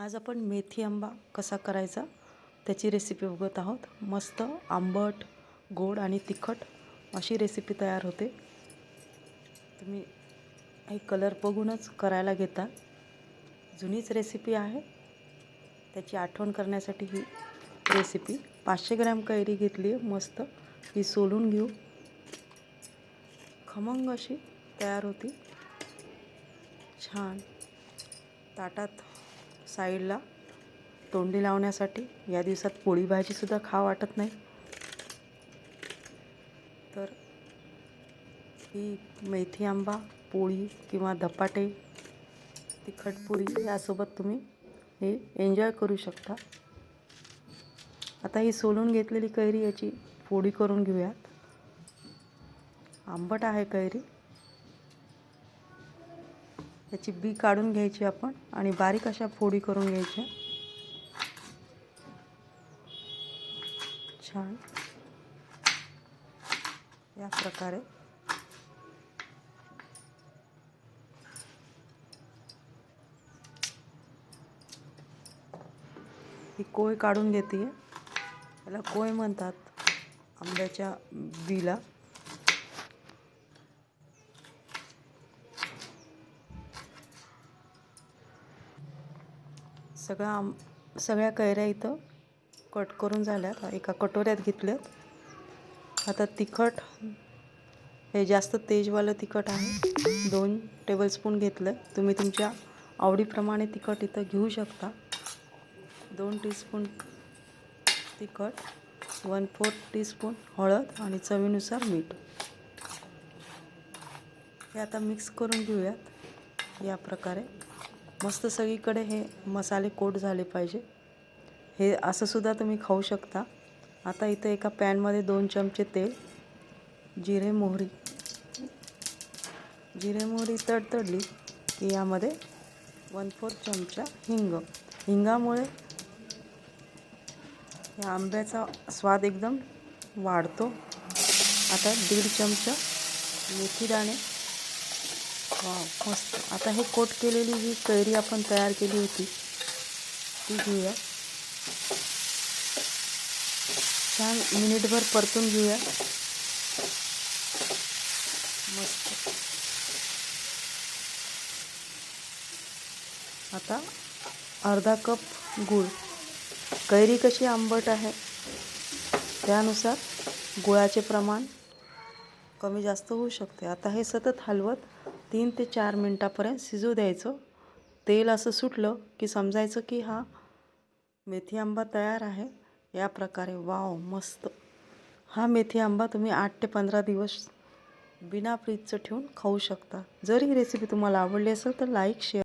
आज आपण मेथी आंबा कसा करायचा त्याची रेसिपी बघत आहोत. मस्त आंबट गोड आणि तिखट अशी रेसिपी तयार होते. तुम्ही हे कलर बघूनच करायला घेता. जुनीच रेसिपी आहे. त्याची आठवण करण्यासाठी ही रेसिपी पाचशे ग्रॅम कैरी घेतली आहे. मस्त ही सोलून घेऊ. खमंग अशी तयार होती. छान. ताटात साईडला तोंडी लावण्यासाठी. या दिवसात पोळी भाजीसुद्धा खा वाटत नाही. तर ही मेथी आंबा पोळी किंवा धपाटे तिखटपुरी यासोबत तुम्ही हे एन्जॉय करू शकता. आता ही सोलून घेतलेली कैरी याची फोडी करून घेऊयात. आंबट आहे कैरी. त्याची बी काढून घ्यायची आपण आणि बारीक अशा फोडी करून घ्यायच्या. छान. या प्रकारे. ही कोय काढून घेते याला कोय म्हणतात? आंब्याच्या बीला. सगळं आम सगळ्या कैऱ्या इथं कट करून झाल्यात. एका कटोऱ्यात घेतल्यात. आता तिखट हे जास्त तेजवालं तिखट आहे. दोन टेबलस्पून घेतलं. तुम्ही तुमच्या आवडीप्रमाणे तिखट इथं घेऊ शकता. दोन टीस्पून तिखट वन फोर्थ टीस्पून हळद आणि चवीनुसार मीठ. हे आता मिक्स करून घेऊयात. या प्रकारे. मस्त सगळीकडे हे मसाले कोट झाले पाहिजे. हे असंसुद्धा तुम्ही खाऊ शकता. आता इथं एका पॅनमध्ये दोन चमचे तेल जिरे मोहरी. जिरे मोहरी तडतडली की यामध्ये वन फोर्थ चमचा हिंग. हिंगामुळे या आंब्याचा स्वाद एकदम वाढतो. आता दीड चमचा मेथी वा मस्त. आता हे कोट केलेली जी कैरी आपण तयार केली होती. ती घेऊया. छान मिनिटभर परतून घेऊया. मस्त. आता अर्धा कप गूळ. कैरी कशी आंबट आहे? त्यानुसार गुळाचे प्रमाण कमी जास्त होऊ शकते. आता हे सतत हलवत तीन ते चार मिनटापर्यंत शिजू द्यायचं. तेल असं सुटलं की समजायचं की हा मेथी आंबा तयार आहे. या प्रकारे वाव मस्त. हा मेथी आंबा तुम्ही आठ ते पंधरा दिवस बिना फ्रीजचं ठेवून खाऊ शकता. जर ही रेसिपी तुम्हाला आवडली असेल तर लाईक शेअर